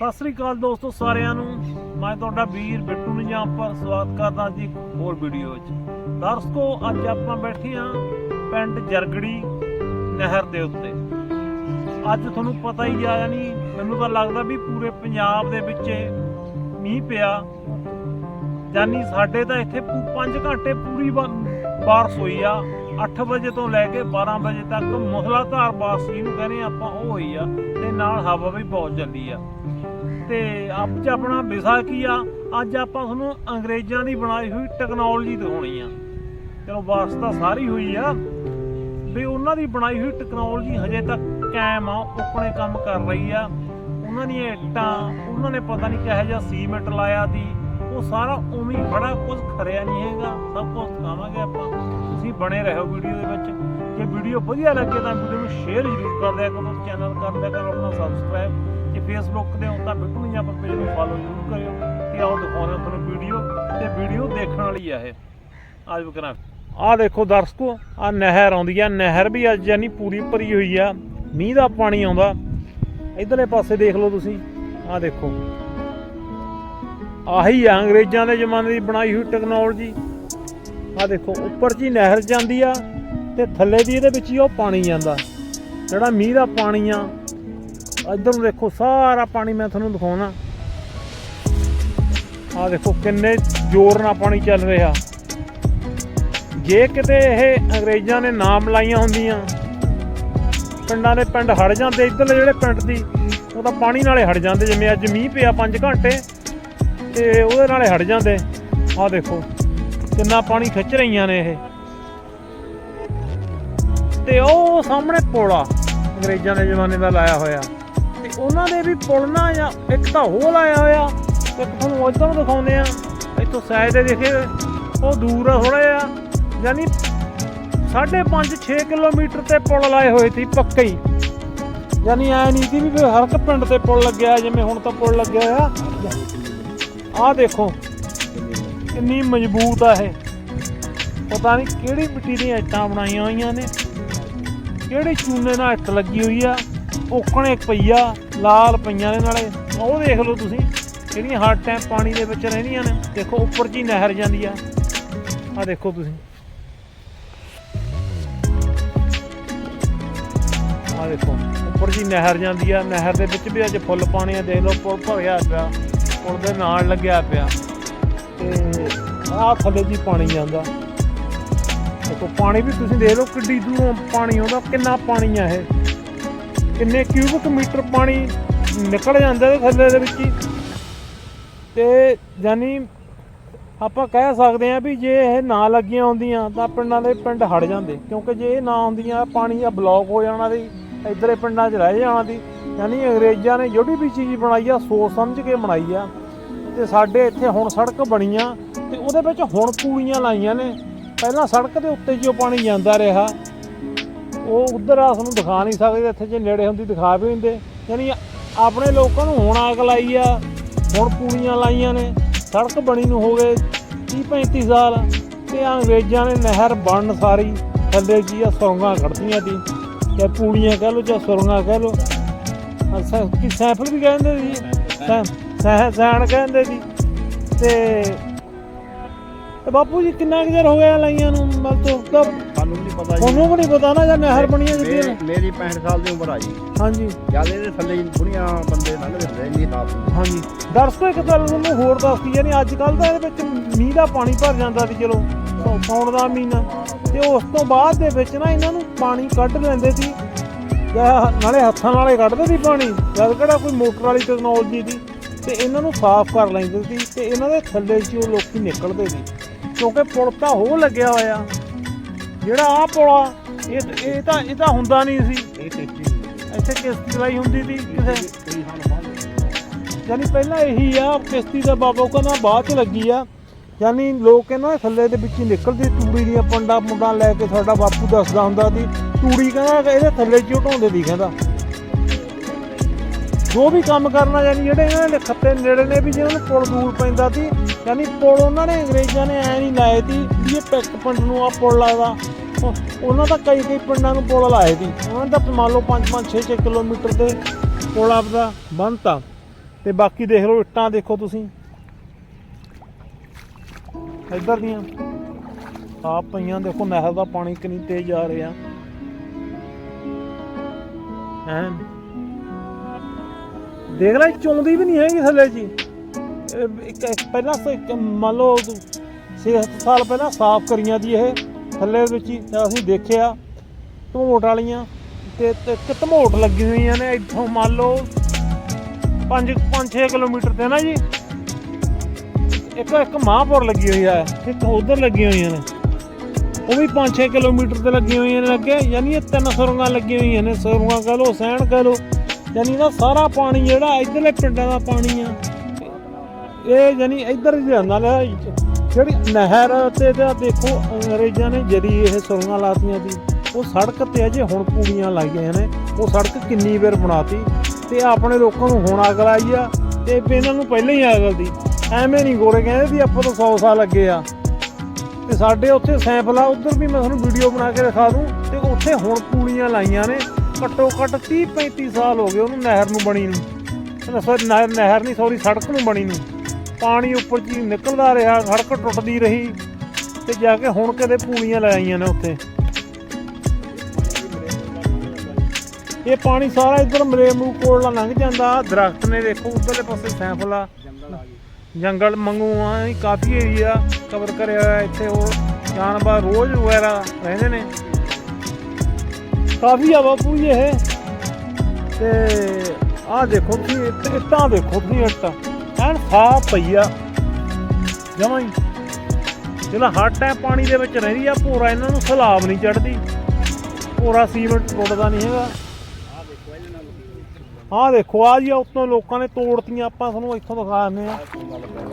ਸਤਿ ਸ੍ਰੀ ਅਕਾਲ ਦੋਸਤੋ ਸਾਰਿਆਂ ਨੂੰ। ਮੈਂ ਤੁਹਾਡਾ ਵੀਰ ਬਿੱਟੂ ਨਿਜਾਮਪੁਰ ਸਵਾਗਤ ਕਰਦਾ ਜੀ ਇੱਕ ਹੋਰ ਵੀਡੀਓ ਵਿੱਚ। ਦਰਸ਼ਕੋ, ਅੱਜ ਆਪਾਂ ਬੈਠੇ ਹਾਂ ਪਿੰਡ ਜਰਗੜੀ ਨਹਿਰ ਦੇ ਉੱਤੇ। ਅੱਜ ਤੁਹਾਨੂੰ ਪਤਾ ਹੀ ਆ, ਯਾਨੀ ਮੈਨੂੰ ਤਾਂ ਲੱਗਦਾ ਵੀ ਪੂਰੇ ਪੰਜਾਬ ਦੇ ਵਿੱਚ ਮੀਂਹ ਪਿਆ। ਯਾਨੀ ਸਾਡੇ ਤਾਂ ਇੱਥੇ 5 ਘੰਟੇ ਪੂਰੀ ਬਾ- ਬਾਰਿਸ਼ ਹੋਈ ਆ। 8 ਵਜੇ ਤੋਂ ਲੈ ਕੇ 12 ਵਜੇ ਤੱਕ ਮੁਹਲਾਧਾਰ ਬਾਰਿਸ਼ ਨੂੰ ਕਹਿੰਦੇ ਆਪਾਂ ਉਹ ਹੋਈ ਆ ਤੇ ਨਾਲ ਹਵਾ ਵੀ ਬਹੁਤ ਚੱਲੀ ਆ। ਤੇ ਅੱਜ ਆਪਣਾ ਵਿਸ਼ਾ ਕੀ ਆ? ਅੱਜ ਆਪਾਂ ਤੁਹਾਨੂੰ ਅੰਗਰੇਜ਼ਾਂ ਦੀ ਬਣਾਈ ਹੋਈ ਟੈਕਨੋਲੋਜੀ ਦਿਖਾਉਣੀ ਆ। ਚਲੋ ਵਾਸਤਾ ਸਾਰੀ ਹੋਈ ਆ। ਵੀ ਉਹਨਾਂ ਦੀ ਬਣਾਈ ਹੋਈ ਟੈਕਨੋਲੋਜੀ ਹਜੇ ਤੱਕ ਕਾਇਮ ਆ ਆਪਣੇ ਕੰਮ ਕਰ ਰਹੀ ਆ। ਉਹਨਾਂ ਦੀਆਂ ਇੱਟਾਂ, ਉਹਨਾਂ ਨੇ ਪਤਾ ਨਹੀਂ ਕਿਹੋ ਜਿਹਾ ਸੀਮੈਂਟ ਲਾਇਆ ਦੀ ਉਹ ਸਾਰਾ ਉਵੇਂ ਹੀ ਖੜਾ ਕੁਝ ਖਰਿਆ ਨਹੀਂ ਹੈਗਾ। ਸਭ ਕੁਝ ਦਿਖਾਵਾਂਗੇ ਆਪਾਂ। ਤੁਸੀਂ ਬਣੇ ਰਹੋ ਵੀਡੀਓ ਦੇ ਵਿੱਚ। ਜੇ ਵੀਡੀਓ ਵਧੀਆ ਲੱਗੇ ਤਾਂ ਵੀਡੀਓ ਨੂੰ ਸ਼ੇਅਰ ਜ਼ਰੂਰ ਕਰ ਦਿਆ ਕਰੋ, ਚੈਨਲ ਕਰ ਦਿਆ ਕਰੋ, ਆਪਣਾ ਸਬਸਕ੍ਰਾਈਬ ਜੇ ਫੇਸਬੁੱਕ ਤੇ ਹੋ ਤਾਂ ਬਿੱਟੂ ਨਹੀਂ ਪੇਜ ਨੂੰ ਫਾਲੋ ਜ਼ਰੂਰ ਕਰਿਓ ਤੇ ਆਓ ਦਿਖਾਉਂਦੇ ਤੁਹਾਨੂੰ ਵੀਡੀਓ ਤੇ ਵੀਡੀਓ ਦੇਖਣ ਵਾਲੀ ਆ ਇਹ। ਅੱਜ ਬਕਰਾ ਆ ਦੇਖੋ ਦਰਸ਼ਕੋ, ਆ ਨਹਿਰ ਆਉਂਦੀ ਆ। ਨਹਿਰ ਵੀ ਅੱਜ ਯਾਨੀ ਪੂਰੀ ਭਰੀ ਹੋਈ ਆ। ਮੀਂਹ ਦਾ ਪਾਣੀ ਆਉਂਦਾ। ਇਧਰਲੇ ਪਾਸੇ ਦੇਖ ਲਓ ਤੁਸੀਂ। ਆ ਦੇਖੋ। ਆਹੀ ਆ, ਅੰਗਰੇਜ਼ਾਂ ਦੇ ਜ਼ਮਾਨੇ ਦੀ ਬਣਾਈ ਹੋਈ ਟੈਕਨੋਲੋਜੀ ਆ ਦੇਖੋ, ਉੱਪਰ ਜੀ ਨਹਿਰ ਜਾਂਦੀ ਆ ਤੇ ਥੱਲੇ ਦੀ ਇਹਦੇ ਵਿੱਚ ਹੀ ਉਹ ਪਾਣੀ ਜਾਂਦਾ। ਜਿਹੜਾ ਮੀਂਹ ਦਾ ਪਾਣੀ ਆ, ਇੱਧਰ ਨੂੰ ਦੇਖੋ ਸਾਰਾ ਪਾਣੀ ਮੈਂ ਤੁਹਾਨੂੰ ਦਿਖਾਉਣਾ। ਆ ਦੇਖੋ ਕਿੰਨੇ ਜ਼ੋਰ ਨਾਲ ਪਾਣੀ ਚੱਲ ਰਿਹਾ। ਜੇ ਕਿਤੇ ਇਹ ਅੰਗਰੇਜ਼ਾਂ ਨੇ ਨਾਮ ਲਾਈਆਂ ਹੁੰਦੀਆਂ, ਪਿੰਡਾਂ ਦੇ ਪਿੰਡ ਹੜ ਜਾਂਦੇ, ਇੱਧਰਲੇ ਜਿਹੜੇ ਪਿੰਡ ਦੀ, ਉਹ ਤਾਂ ਪਾਣੀ ਨਾਲੇ ਹੜ ਜਾਂਦੇ, ਜਿਵੇਂ ਅੱਜ ਮੀਂਹ ਪਿਆ 5 ਘੰਟੇ ਤੇ ਉਹਦੇ ਨਾਲੇ ਹਟ ਜਾਂਦੇ। ਆਹ ਦੇਖੋ, ਕਿੰਨਾ ਪਾਣੀ ਖਿੱਚ ਰਹੀਆਂ ਨੇ ਇਹ। ਤੇ ਉਹ ਸਾਹਮਣੇ ਪੁਲ ਆ, ਅੰਗਰੇਜ਼ਾਂ ਦੇ ਜ਼ਮਾਨੇ ਦਾ ਲਾਇਆ ਹੋਇਆ। ਤੇ ਉਹਨਾਂ ਦੇ ਵੀ ਪੁਲ ਨਾ ਜਾਂ ਇੱਕ ਤਾਂ ਉਹ ਲਾਇਆ ਹੋਇਆ ਤੇ ਤੁਹਾਨੂੰ ਉਧਰ ਦਿਖਾਉਂਦੇ ਆ। ਇੱਥੋਂ ਸਾਈਡ ਤੇ ਦੇਖੇ ਉਹ ਦੂਰ ਆ ਥੋੜਾ ਜਿਹਾ, ਯਾਨੀ 5.5 6 ਕਿਲੋਮੀਟਰ ਤੇ ਪੁਲ ਲਾਏ ਹੋਏ ਸੀ, ਪੱਕੇ ਹੀ। ਯਾਨੀ ਐ ਨਹੀਂ ਸੀ ਵੀ ਹਰ ਇੱਕ ਪਿੰਡ ਤੇ ਪੁਲ ਲੱਗਿਆ, ਜਿਵੇਂ ਹੁਣ ਤਾਂ ਪੁਲ ਲੱਗਿਆ ਹੋਇਆ। ਆਹ ਦੇਖੋ, ਕਿੰਨੀ ਮਜ਼ਬੂਤ ਆ ਇਹ। ਪਤਾ ਨਹੀਂ ਕਿਹੜੀ ਮਿੱਟੀ ਦੀਆਂ ਇੱਟਾਂ ਬਣਾਈਆਂ ਹੋਈਆਂ ਨੇ। ਕਿਹੜੇ ਚੂਨੇ ਨਾਲ ਇੱਟ ਲੱਗੀ ਹੋਈ ਆ। ਓਕਣੇ ਪਈਆ, ਲਾਲ ਪਈਆਂ ਨੇ ਨਾਲੇ। ਉਹ ਦੇਖ ਲਓ ਤੁਸੀਂ, ਜਿਹੜੀਆਂ ਹਰ ਟਾਈਮ ਪਾਣੀ ਦੇ ਵਿੱਚ ਰਹਿੰਦੀਆਂ ਨੇ। ਦੇਖੋ, ਉੱਪਰ ਜੀ ਨਹਿਰ ਜਾਂਦੀ ਆ। ਆ ਦੇਖੋ ਤੁਸੀਂ। ਆ ਦੇਖੋ, ਉੱਪਰ ਜੀ ਨਹਿਰ ਜਾਂਦੀ ਆ। ਨਹਿਰ ਦੇ ਵਿੱਚ ਵੀ ਅੱਜ ਫੁੱਲ ਪਾਣੀ ਆ। ਦੇਖ ਲਓ, ਪੁਲ ਭਰਿਆ ਪਿਆ। ਪੁਲ ਦੇ ਨਾਲ ਲੱਗਿਆ ਪਿਆ। ਤੇ ਆਹ ਥੱਲੇ ਜੀ ਪਾਣੀ ਜਾਂਦਾ। ਦੇਖੋ, ਪਾਣੀ ਵੀ ਤੁਸੀਂ ਦੇਖ ਲਓ ਕਿੱਡੀ ਦੂਰੋਂ ਪਾਣੀ ਆਉਂਦਾ, ਕਿੰਨਾ ਪਾਣੀ ਆ ਇਹ। ਕਿੰਨੇ ਕਿਊਬਿਕ ਮੀਟਰ ਪਾਣੀ ਨਿਕਲ ਜਾਂਦਾ ਥੱਲੇ ਦੇ ਵਿੱਚ ਹੀ। ਤੇ ਯਾਨੀ ਆਪਾਂ ਕਹਿ ਸਕਦੇ ਹਾਂ ਵੀ ਜੇ ਇਹ ਨਾ ਲੱਗੀਆਂ ਹੁੰਦੀਆਂ ਤਾਂ ਪਿੰਡਾਂ ਦੇ ਪਿੰਡ ਹੜ ਜਾਂਦੇ। ਕਿਉਂਕਿ ਜੇ ਇਹ ਨਾ ਹੁੰਦੀਆਂ, ਪਾਣੀ ਆ ਬਲੌਕ ਹੋ ਜਾਣਾ ਦੀ ਇਧਰੇ ਪਿੰਡਾਂ 'ਚ ਰਹਿ ਜਾਣਾ ਦੀ ਯਾਨੀ ਅੰਗਰੇਜ਼ਾਂ ਨੇ ਜਿਹੜੀ ਵੀ ਚੀਜ਼ ਬਣਾਈ ਆ, ਸੋਚ ਸਮਝ ਕੇ ਬਣਾਈ ਆ। ਤੇ ਸਾਡੇ ਇੱਥੇ ਹੁਣ ਸੜਕ ਬਣੀ ਆ ਤੇ ਉਹਦੇ ਵਿੱਚ ਹੁਣ ਪੂੜੀਆਂ ਲਾਈਆਂ ਨੇ। ਪਹਿਲਾਂ ਸੜਕ ਦੇ ਉੱਤੇ ਜੋ ਪਾਣੀ ਜਾਂਦਾ ਰਿਹਾ, ਉਹ ਉਧਰ ਆ ਸਾਨੂੰ ਦਿਖਾ ਨਹੀਂ ਸਕਦੇ, ਇੱਥੇ ਜੇ ਨੇੜੇ ਹੁੰਦੀ ਦਿਖਾ ਵੀ ਹੁੰਦੇ ਯਾਨੀ ਆਪਣੇ ਲੋਕਾਂ ਨੂੰ ਹੁਣ ਆਗ ਲਾਈ ਆ, ਹੁਣ ਪੂੜੀਆਂ ਲਾਈਆਂ ਨੇ। ਸੜਕ ਬਣੀ ਨੂੰ ਹੋ ਗਏ 30 35 ਸਾਲ ਤੇ ਅੰਗਰੇਜ਼ਾਂ ਨੇ ਨਹਿਰ ਬਣਨ ਸਾਰੀ। ਥੱਲੇ ਜੀ ਆ ਸੁਰੰਗਾਂ ਕੱਢਦੀਆਂ ਸੀ ਤੇ ਪੂੜੀਆਂ ਕਹਿ ਲਓ ਜਾਂ ਸੁਰੰਗਾਂ ਕਹਿ ਲਓ। ਕਿ ਸੈਂਪਲ ਵੀ ਕਹਿੰਦੇ ਸੀ ਸੈਂ ਸੈਂ ਸੈਣ ਕਹਿੰਦੇ ਸੀ। ਤੇ ਤੇ ਬਾਪੂ ਜੀ ਕਿੰਨਾ ਕੁ ਚਿਰ ਹੋ ਗਿਆ ਲਾਈਆਂ ਨੂੰ? ਮਤਲਬ ਤੋਂ ਤਾਂ ਸਾਨੂੰ ਨਹੀਂ ਪਤਾ ਜੀ। ਤੁਹਾਨੂੰ ਵੀ ਨਹੀਂ ਪਤਾ ਨਾ ਜਾਂ ਨਹਿਰ ਬਣੀ ਹੈ ਜਿੱਦੀ ਮੇਰੀ- ਮੇਰੀ 65 ਸਾਲ ਦੀ ਉਮਰ ਆ ਜੀ। ਹਾਂਜੀ। ਜਦ ਇਹਦੇ ਥੱਲੇ ਹੀ ਬੁੜੀਆਂ ਬੰਦੇ ਲੰਘਦੇ ਹੁੰਦੇ ਇੰਨੀ ਸਾਫ਼ ਹਾਂਜੀ। ਦਰਸ਼ਕੋ ਇੱਕ ਗੱਲ ਤੁਹਾਨੂੰ ਹੋਰ ਦੱਸਦੀ ਹੈ ਨਹੀਂ ਅੱਜ ਕੱਲ ਤਾਂ ਇਹਦੇ ਵਿੱਚ ਮੀਂਹ ਦਾ ਪਾਣੀ ਭਰ ਜਾਂਦਾ ਸੀ ਚਲੋ ਸੌ- ਸਾਉਣ ਦਾ ਮਹੀਨਾ। ਤੇ ਉਸ ਤੋਂ ਬਾਅਦ ਦੇ ਵਿੱਚ ਨਾ ਇਹਨਾਂ ਨੂੰ ਪਾਣੀ ਕੱਢ ਲੈਂਦੇ ਸੀ। ਜਾਂ ਨਾਲੇ ਹੱਥਾਂ ਨਾਲੇ ਕੱਢਦੇ ਸੀ ਪਾਣੀ। ਜਦ ਕਿਹੜਾ ਕੋਈ ਮੋਟਰ ਵਾਲੀ ਟੈਕਨੋਲੋਜੀ ਦੀ ਤੇ ਇਹਨਾਂ ਨੂੰ ਸਾਫ਼ ਕਰ ਲੈਂਦੇ ਸੀ ਤੇ ਇਹਨਾਂ ਦੇ ਥੱਲੇ 'ਚ ਲੋਕੀ ਨਿਕਲਦੇ ਸੀ। ਕਿਉਂਕਿ ਪੁਲ ਤਾਂ ਹੋ ਲੱਗਿਆ ਹੋਇਆ। ਜਿਹੜਾ ਆਹ ਪੁਲ ਆ ਇਹ ਇਹ ਤਾਂ ਇਹ ਤਾਂ ਹੁੰਦਾ ਨਹੀਂ ਸੀ। ਇਹ ਇੱਥੇ ਕਿਸ਼ਤੀ ਚਲਾਈ ਹੁੰਦੀ ਸੀ ਕਿਸੇ। ਯਾਨੀ ਪਹਿਲਾਂ ਇਹੀ ਆ ਕਿਸ਼ਤੀ ਦਾ ਬਾਬਾ ਕਹਿੰਦਾ ਬਾਅਦ ਚ ਲੱਗੀ ਆ। ਯਾਨੀ ਲੋਕ ਇਹਨਾਂ ਦੇ ਥੱਲੇ ਦੇ ਵਿੱਚ ਹੀ ਨਿਕਲਦੇ ਤੂੜੀ ਦੀਆਂ ਪੰਡਾ ਮੁੰਡਾ ਲੈ ਕੇ ਸਾਡਾ ਬਾਪੂ ਦੱਸਦਾ ਹੁੰਦਾ ਸੀ, ਤੂੜੀ ਕਹਿੰਦਾ ਇਹਦੇ ਥੱਲੇ ਚ ਢੋਂਦੇ ਦੀ ਕਹਿੰਦਾ। ਜੋ ਵੀ ਕੰਮ ਕਰਨਾ ਯਾਨੀ ਜਿਹੜੇ ਇਹਨਾਂ ਦੇ ਖੱਤੇ ਨੇੜੇ ਨੇ ਵੀ ਜਿਹਨਾਂ ਨੂੰ ਪੁਲ ਦੂਰ ਪੈਂਦਾ ਸੀ, ਯਾਨੀ ਪੁਲ ਉਹਨਾਂ ਨੇ ਅੰਗਰੇਜ਼ਾਂ ਨੇ ਐ ਨਹੀਂ ਲਾਏ ਸੀ ਵੀ ਇਹ ਪਿੱਕ ਪਿੰਡ ਨੂੰ ਆ ਪੁਲ ਲਾਦਾ ਉਹ- ਉਹਨਾਂ ਦਾ ਕਈ ਕਈ ਪਿੰਡਾਂ ਨੂੰ ਪੁਲ ਲਾਏ ਸੀ। ਉਹਨਾਂ ਦਾ ਮੰਨ ਲਓ 5 5 6 6 ਕਿਲੋਮੀਟਰ ਦੇ ਪੁਲ ਆਪਦਾ ਬੰਨਤਾ। ਤੇ ਬਾਕੀ ਦੇਖ ਲਓ ਇੱਟਾਂ ਦੇਖੋ ਤੁਸੀਂ। ਇੱਧਰ ਦੀਆਂ। ਆਪ ਪਈਆਂ ਦੇਖੋ, ਨਹਿਰ ਦਾ ਪਾਣੀ ਕਿੰਨੀ ਤੇਜ਼ ਆ ਰਿਹਾ। ਐਨ ਦੇਖ ਲੈ, ਚੌਂਦੀ ਵੀ ਨਹੀਂ ਹੈਗੀ ਥੱਲੇ ਜੀ। ਇਹ ਇੱਕ ਪਹਿਲਾਂ ਮੰਨ ਲਓ 6 ਸਾਲ ਪਹਿਲਾਂ ਸਾਫ਼ ਕਰੀਆਂ ਦੀ ਇਹ। ਥੱਲੇ ਵਿੱਚ ਹੀ ਅਸੀਂ ਦੇਖਿਆ ਧਮੋਟ ਵਾਲੀਆਂ। ਤੇ ਤੇ ਇੱਕ ਧਮੋਟ ਲੱਗੀ ਹੋਈਆਂ ਨੇ, ਇੱਥੋਂ ਮੰਨ ਲਓ 5 5-6 ਕਿਲੋਮੀਟਰ ਤੇ ਨਾ ਜੀ। ਇੱਕ ਇੱਕ ਮਾਹਪੁਰ ਲੱਗੀ ਹੋਈ ਆ, ਇੱਕ ਉਧਰ ਲੱਗੀਆਂ ਹੋਈਆਂ ਨੇ। ਉਹ ਵੀ 5-6 ਕਿਲੋਮੀਟਰ ਤੇ ਲੱਗੀਆਂ ਹੋਈਆਂ ਨੇ ਅੱਗੇ, ਯਾਨੀ ਇਹ ਤਿੰਨ ਸੁਰੰਗਾਂ ਲੱਗੀਆਂ ਹੋਈਆਂ ਨੇ, ਸੁਰੰਗਾਂ ਕਹ ਲਓ ਸਹਿਣ ਕਹ ਲਓ, ਯਾਨੀ ਨਾ ਸਾਰਾ ਪਾਣੀ ਜਿਹੜਾ ਇਧਰਲੇ ਪਿੰਡਾਂ ਦਾ ਪਾਣੀ ਆ। ਇਹ ਯਾਨੀ ਇੱਧਰ ਹੀ ਜਾਂਦਾ ਨਾ, ਜਿਹੜੀ ਨਹਿਰ ਤੇ ਤਾਂ ਦੇਖੋ, ਅੰਗਰੇਜ਼ਾਂ ਨੇ ਜਰੀ ਇਹ ਸੁਰੰਗਾਂ ਲਾਤੀਆਂ ਸੀ, ਉਹ ਸੜਕ ਤੇ ਅਜੇ ਹੁਣ ਪੂੜੀਆਂ ਲਾਈਆਂ ਨੇ, ਉਹ ਸੜਕ ਕਿੰਨੀ ਵਾਰ ਬਣਾਤੀ, ਤੇ ਆਪਣੇ ਲੋਕਾਂ ਨੂੰ ਹੁਣ ਅਗਲ ਆਈ ਆ, ਤੇ ਇਹਨਾਂ ਨੂੰ ਪਹਿਲਾਂ ਹੀ ਅਗਲ ਦੀ। ਐਵੇਂ ਨਹੀਂ ਗੋਰੇ, ਕਹਿੰਦੇ ਵੀ ਆਪਾਂ ਤੋਂ 100 ਸਾਲ ਅੱਗੇ ਆ। ਤੇ ਸਾਡੇ ਉੱਥੇ ਸੈਂਪਲ ਆ, ਉਧਰ ਵੀ ਮੈਂ ਤੁਹਾਨੂੰ ਵੀਡੀਓ ਬਣਾ ਕੇ ਦਿਖਾ ਦੂੰ। ਤੇ ਉੱਥੇ ਹੁਣ ਪੂਲੀਆਂ ਲਾਈਆਂ ਨੇ, ਘੱਟੋ ਘੱਟ 30 35 ਸਾਲ ਹੋ ਗਏ ਉਹਨੂੰ ਨਹਿਰ ਨੂੰ ਬਣੀ ਨੂੰ। ਸੌਰੀ ਨਹਿਰ ਨਹਿਰ ਨਹੀਂ ਸੌਰੀ ਸੜਕ ਨੂੰ ਬਣੀ ਨੂੰ। ਪਾਣੀ ਉੱਪਰ ਜੀ ਨਿਕਲਦਾ ਰਿਹਾ ਸੜਕ ਟੁੱਟਦੀ ਰਹੀ, ਤੇ ਜਾ ਕੇ ਹੁਣ ਕਦੇ ਪੂੜੀਆਂ ਲਾਈਆਂ ਨੇ ਉੱਥੇ। ਇਹ ਪਾਣੀ ਸਾਰਾ ਇੱਧਰ ਮਰੇਮੂ ਕੋਲ ਲੰਘ ਜਾਂਦਾ, ਦਰਖਤ ਨੇ ਦੇਖੋ, ਉਧਰਲੇ ਪਾਸੇ ਸੈਂਪਲ ਆ। ਜੰਗਲ ਆ ਮੰਗੂ ਆ ਕਾਫੀ ਏਰੀਆ ਕਵਰ ਕਰਿਆ ਹੋਇਆ ਇੱਥੇ ਉਹ ਜਾਨਵਰ ਰੋਜ਼ ਵਗੈਰਾ ਰਹਿੰਦੇ ਨੇ। ਕਾਫੀ ਆ ਬਾਪੂ ਇਹ। ਤੇ ਆਹ ਦੇਖੋ ਤੁਸੀਂ ਇੱਟ- ਇੱਟਾਂ ਦੇਖੋ ਤੁਸੀਂ ਇੱਟਾਂ। ਐਨ ਸਾਫ਼ ਪਈ ਆ। ਜਮਾਂ ਹੀ। ਜਿਹੜਾ ਹਰ ਟਾਈਮ ਪਾਣੀ ਦੇ ਵਿੱਚ ਰਹਿੰਦੀ ਆ, ਭੋਰਾ ਇਹਨਾਂ ਨੂੰ ਸਲਾਬ ਨਹੀਂ ਚੜਦੀ ਭੋਰਾ ਸੀਮੈਂਟ ਟੁੱਟਦਾ ਨਹੀਂ ਹੈਗਾ। ਆਹ ਦੇਖੋ ਆ ਜੀ ਉੱਤੋਂ ਲੋਕਾਂ ਨੇ ਤੋੜਤੀਆਂ ਆਪਾਂ ਤੁਹਾਨੂੰ ਇੱਥੋਂ ਦਿਖਾ ਦਿੰਦੇ ਆ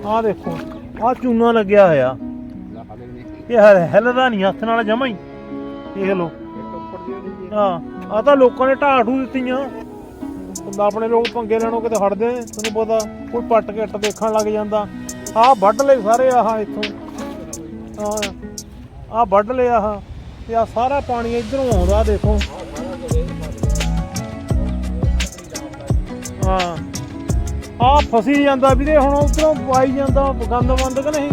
ਆਹ ਦੇਖੋ ਆਹ ਚੂਨਾ ਲੱਗਿਆ ਹੋਇਆ। ਲਾ ਇਹ ਹਿੱਲਦਾ ਨਹੀਂ ਹੱਥ ਨਾਲ ਜਮਾ ਹੀ। ਦੇਖ ਲਓ। ਹਾਂ ਆ ਤਾਂ ਲੋਕਾਂ ਨੇ ਢਾਹ ਢੂ ਦਿੱਤੀਆਂ। ਆਪਣੇ ਲੋਕ ਪੰਗੇ ਲੈਣੋਂ ਕਿਤੇ ਹਟਦੇ ਨੇ, ਤੁਹਾਨੂੰ ਪਤਾ ਕੋਈ ਪੱਟ ਕੇ ਦੇਖਣ ਲੱਗ ਜਾਂਦਾ। ਆਹ ਵੱਢ ਲਏ ਸਾਰੇ ਆਹ ਇੱਥੋਂ। ਆਹ ਵੱਢ ਲਿਆ ਆਹ। ਤੇ ਆ ਸਾਰਾ ਪਾਣੀ ਇਧਰੋਂ ਆਉਂਦਾ ਦੇਖੋ। ਹਾਂ। ਆ ਫਸੀ ਜਾਂਦਾ ਵੀਰੇ, ਹੁਣ ਉਧਰੋਂ ਪਾਈ ਜਾਂਦਾ, ਗੰਦ ਬੰਦ ਕਿ ਨਹੀਂ?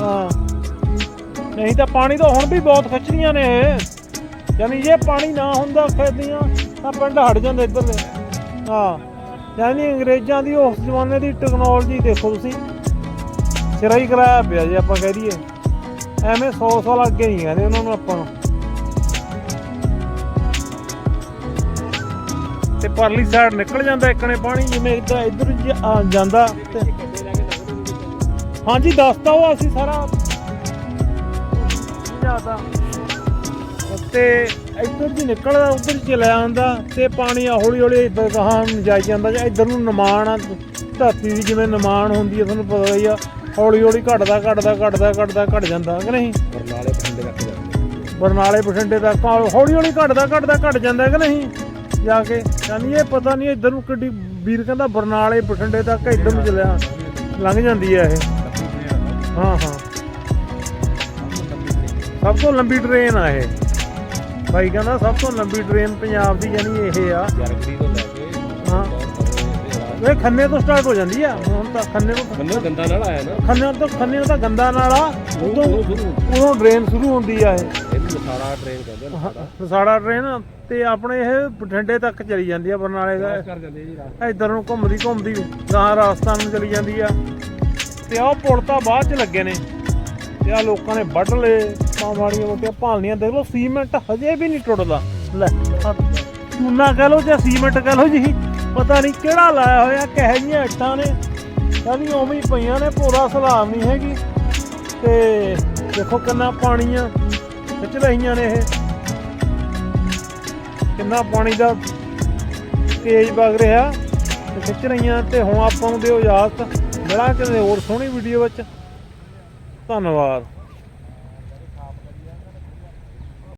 ਹਾਂ। ਨਹੀਂ ਤਾਂ ਪਾਣੀ ਤਾਂ ਹੁਣ ਵੀ ਬਹੁਤ ਖਿੱਚਦੀਆਂ ਨੇ ਇਹ। ਯਾਨੀ ਜੇ ਪਾਣੀ ਨਾ ਹੁੰਦਾ ਖੇਦੀਆਂ ਤਾਂ ਪਿੰਡ ਹਟ ਜਾਂਦੇ ਇੱਧਰ ਦੇ ਹਾਂ। ਯਾਨੀ ਅੰਗਰੇਜ਼ਾਂ ਦੀ ਉਸ ਜ਼ਮਾਨੇ ਦੀ ਟੈਕਨੋਲੋਜੀ ਦੇਖੋ ਤੁਸੀਂ। ਸਿਰਾ ਹੀ ਕਰਾਇਆ ਪਿਆ ਜੇ ਆਪਾਂ ਕਹਿ ਦਈਏ। ਐਵੇਂ 100 ਸਾਲ ਅੱਗੇ ਨਹੀਂ ਕਹਿੰਦੇ ਉਹਨਾਂ ਨੂੰ ਆਪਾਂ ਨੂੰ। ਤੇ ਪਰਲੀ ਸਾਈਡ ਨਿਕਲ ਜਾਂਦਾ ਇੱਕਣੇ ਪਾਣੀ ਜਿਵੇਂ ਇੱਧਰ ਇੱਧਰ ਆ ਜਾਂਦਾ ਤੇ ਹਾਂਜੀ ਦੱਸਤਾ ਉਹ ਅਸੀਂ ਸਾਰਾ। ਜ਼ਿਆਦਾ। ਤੇ ਇੱਧਰ ਦੀ ਨਿਕਲਦਾ ਉੱਧਰ ਚਲਾ ਜਾਂਦਾ ਤੇ ਪਾਣੀ ਹੌਲੀ ਹੌਲੀ ਇੱਧਰ ਗਾਹਾਂ ਨੂੰ ਜਾਈ ਜਾਂਦਾ ਜਾਂ ਇੱਧਰ ਨੂੰ ਨਿਮਾਣ ਆ ਧਰਤੀ ਦੀ ਜਿਵੇਂ ਨਿਮਾਣ ਹੁੰਦੀ ਹੈ ਤੁਹਾਨੂੰ ਪਤਾ ਹੀ ਆ ਹੌਲੀ ਹੌਲੀ ਘਟਦਾ ਘਟਦਾ ਘਟਦਾ ਘਟਦਾ ਘਟ ਜਾਂਦਾ ਕਿ ਨਹੀਂ? ਬਰਨਾਲੇ ਪਿੰਡ ਤੱਕ ਜਾਂਦੇ। ਬਰਨਾਲੇ ਬਠਿੰਡੇ ਤੱਕ ਹੌਲੀ ਹੌਲੀ ਘਟਦਾ ਘਟਦਾ ਘਟ ਜਾਂਦਾ ਕਿ ਨਹੀਂ? ਜਾ ਕੇ ਯਾਨੀ ਇਹ ਪਤਾ ਨਹੀਂ ਇੱਧਰ ਨੂੰ ਕਿੱਡੀ ਵੀਰ ਕਹਿੰਦਾ ਬਰਨਾਲੇ ਬਠਿੰਡੇ ਤੱਕ ਇੱਧਰ ਨੂੰ ਚੱਲਿਆ। ਲੰਘ ਜਾਂਦੀ ਹੈ ਇਹ। ਹਾਂ ਹਾਂ। ਸਭ ਤੋਂ ਲੰਬੀ ਟ੍ਰੇਨ ਆ ਇਹ। ਭਾਈ ਕਹਿੰਦਾ ਸਭ ਤੋਂ ਲੰਬੀ ਟ੍ਰੇਨ ਪੰਜਾਬ ਦੀ ਯਾਨੀ ਇਹ ਆ। ਜਰਗੜੀ ਤੋਂ ਲੈ ਕੇ ਹਾਂ। ਇਹ ਖੰਨੇ ਤੋਂ ਸਟਾਰਟ ਹੋ ਜਾਂਦੀ ਆ। ਹੁਣ ਤਾਂ ਖੰਨੇ ਤੋਂ ਬੰਨੋ ਗੰਦਾ ਨਾਲ ਆਇਆ ਨਾ। ਖੰਨੇ ਤੋਂ ਖੰਨੇ ਤੋਂ ਗੰਦਾ ਨਾਲਾ। ਉਦੋਂ ਉਹ ਸ਼ੁਰੂ ਉਦੋਂ ਟ੍ਰੇਨ ਸ਼ੁਰੂ ਹੁੰਦੀ ਆ ਇਹ। ਇਹਨੂੰ ਲਸਾੜਾ ਟ੍ਰੇਨ ਕਹਿੰਦੇ ਨੇ ਸਾਡਾ ਟ੍ਰੇਨ ਤੇ ਆਪਣੇ ਇਹ ਬਠਿੰਡੇ ਤੱਕ ਚਲੀ ਜਾਂਦੀ ਆ ਬਰਨਾਲੇ ਦਾ। ਕਰ ਜਾਂਦੇ ਜੀ ਰਾਤ। ਇੱਧਰ ਨੂੰ ਘੁੰਮਦੀ ਘੁੰਮਦੀ ਗਾਂ ਰਾਜਸਥਾਨ ਨੂੰ ਚਲੀ ਜਾਂਦੀ ਆ। ਤੇ ਆਹ ਪੁਲ ਤਾਂ ਬਾਅਦ ਚ ਲੱਗੇ ਨੇ। ਤੇ ਆ ਲੋਕਾਂ ਨੇ ਵੱਢ ਲਏ ਮਾਂ ਮਾੜੀਆਂ ਮੋਟੀਆਂ ਭਾਲਣੀਆਂ। ਦੇਖ ਲਓ ਸੀਮੈਂਟ ਹਜੇ ਵੀ ਨਹੀਂ ਟੁੱਟਦਾ। ਲੈ ਚੂਨਾ ਕਹਿ ਲਓ ਜਾਂ ਸੀਮੈਂਟ ਕਹਿ ਲਓ ਜੀ ਪਤਾ ਨਹੀਂ ਕਿਹੜਾ ਲਾਇਆ ਹੋਇਆ ਕਿਹੋ ਜਿਹੀਆਂ ਇੱਟਾਂ ਨੇ। ਕਹਿੰਦੀ ਉਵੇਂ ਹੀ ਪਈਆਂ ਨੇ ਪੂਰਾ ਸਲਾਮ ਨਹੀਂ ਹੈਗੀ। ਤੇ ਦੇਖੋ ਕਿੰਨਾ ਪਾਣੀ ਆ ਖਿੱਚ ਰਹੀਆਂ ਨੇ ਇਹ। ਕਿੰਨਾ ਪਾਣੀ ਦਾ ਤੇਜ਼ ਵਗ ਰਿਹਾ ਤੇ ਖਿੱਚ ਰਹੀਆਂ ਤੇ ਹੁਣ ਆਪਾਂ ਨੂੰ ਦਿਓ ਇਜਾਜ਼ਤ। ਮਿਲਾਂ ਕਿਸੇ ਹੋਰ ਸੋਹਣੀ ਵੀਡੀਓ ਵਿੱਚ। ਧੰਨਵਾਦ।